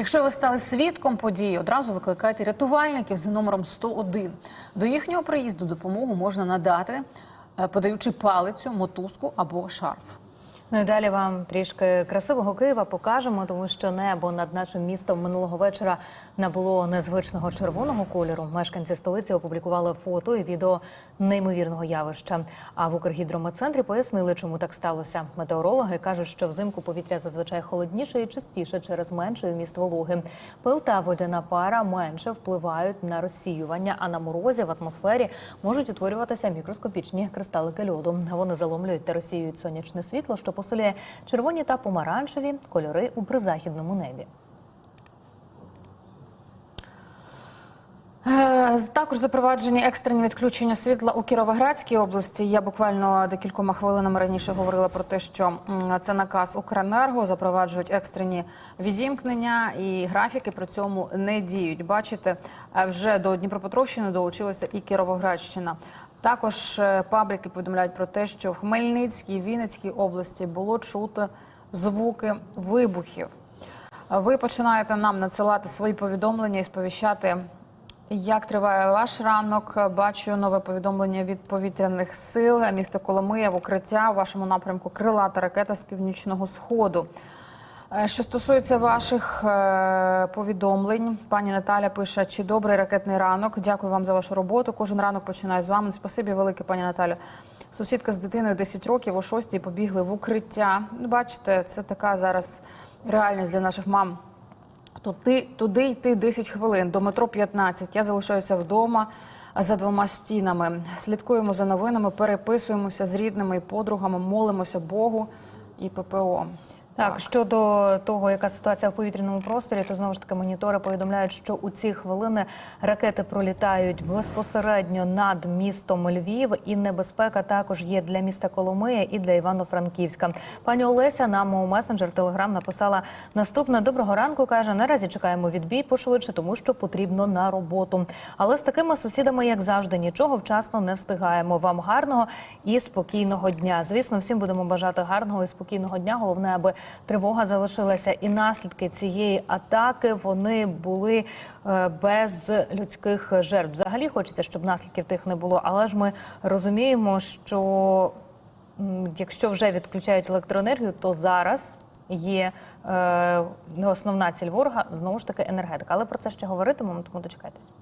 Якщо ви стали свідком події, одразу викликайте рятувальників за номером 101. До їхнього приїзду допомогу можна надати, е, подаючи палицю, мотузку або шарф. Ну і далі вам трішки красивого Києва покажемо, тому що небо над нашим містом минулого вечора набуло незвичного червоного кольору. Мешканці столиці опублікували фото і відео неймовірного явища. А в Укргідрометцентрі пояснили, чому так сталося. Метеорологи кажуть, що взимку повітря зазвичай холодніше і частіше через менший вміст вологи. Пил та водяна пара менше впливають на розсіювання, а на морозі в атмосфері можуть утворюватися мікроскопічні кристалики льоду. Вони заломлюють та розсіюють сонячне світло, що посилює червоні та помаранчеві кольори у призахідному небі. Також запроваджені екстрені відключення світла у Кіровоградській області. Я буквально декількома хвилинами раніше говорила про те, що це наказ Укренерго запроваджують екстрені відімкнення, і графіки при цьому не діють. Бачите, е, вже до Дніпропетровщини долучилася і Кіровоградщина. Також е, пабліки повідомляють про те, що в Хмельницькій Вінницькій області було чути звуки вибухів. Ви починаєте нам надсилати свої повідомлення і сповіщати. Як триває ваш ранок? Бачу нове повідомлення від повітряних сил. Місто Коломия в укриття у вашому напрямку крилата ракета з північного сходу. Е, Що стосується ваших е, повідомлень, пані Наталя пише: чи добрий ракетний ранок? Дякую вам за вашу роботу. Кожен ранок починаю з вами. Спасибі велике, пані Наталя. Сусідка з дитиною 10 років о 6 побігли в укриття. Бачите, це така зараз реальність для наших мам. Туди, туди йти 10 хвилин, до метро 15. Я залишаюся вдома за двома стінами. Слідкуємо за новинами, переписуємося з рідними і подругами, молимося Богу і ППО. Так, щодо того, яка ситуація в повітряному просторі, то знову ж таки монітори повідомляють, що у ці хвилини ракети пролітають безпосередньо над містом Львів, і небезпека також є для міста Коломия і для Івано-Франківська. Пані Олеся нам у месенджер Телеграм написала наступне доброго ранку. каже: наразі чекаємо відбій пошвидше, тому що потрібно на роботу. Але з такими сусідами, як завжди, нічого вчасно не встигаємо. Вам гарного і спокійного дня. Звісно, всім будемо бажати гарного і спокійного дня. Головне, аби тривога залишилася, і наслідки цієї атаки вони були е, без людських жертв. Взагалі хочеться, щоб наслідків тих не було, але ж ми розуміємо, що якщо вже відключають електроенергію, то зараз. Є е, основна ціль ворога знову ж таки енергетика. Але про це ще говоритимемо, тому дочекайтеся.